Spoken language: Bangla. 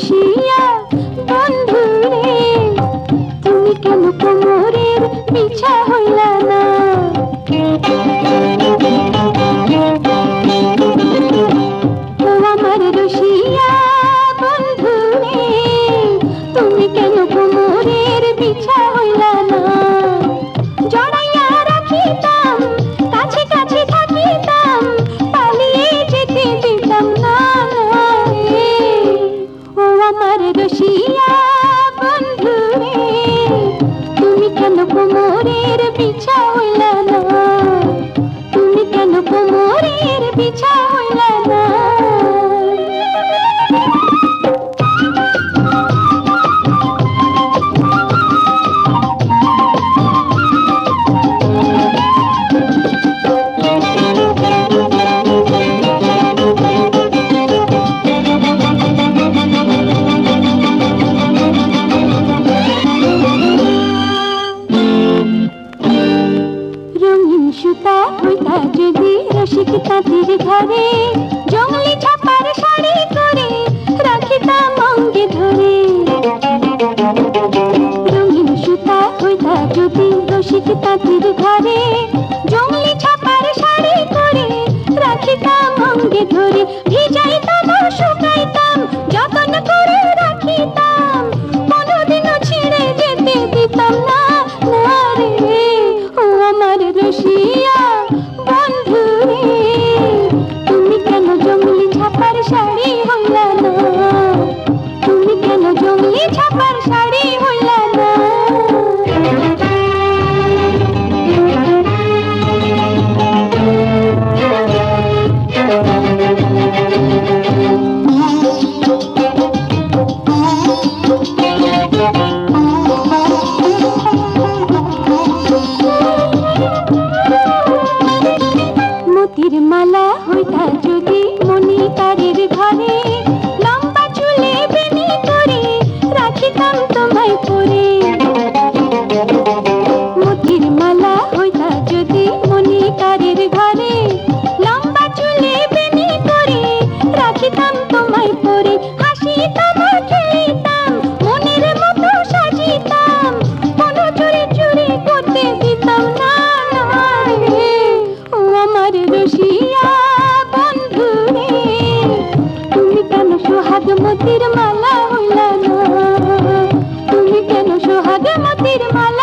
খুশি কোমরের বিছাওলা তুমি কেন কোমরের বিছাওলা হিংসুতা তুইতা যদি রসিকতা তীর ঘরে, জঙ্গলি ছাপার শাড়ি করে রাখিতা মঙ্গে ধরে। রঙিন সুতা তুইতা যদি রসিকতা তীর জঙ্গলি ছাপার শাড়ি করে রাখিতা মঙ্গে ধরে। ভিজাইতা শাড়ি হইলা না তুমি কেন জঙ্গলি ছাপার শাড়ি হইলা না Thank you. تیرے مالا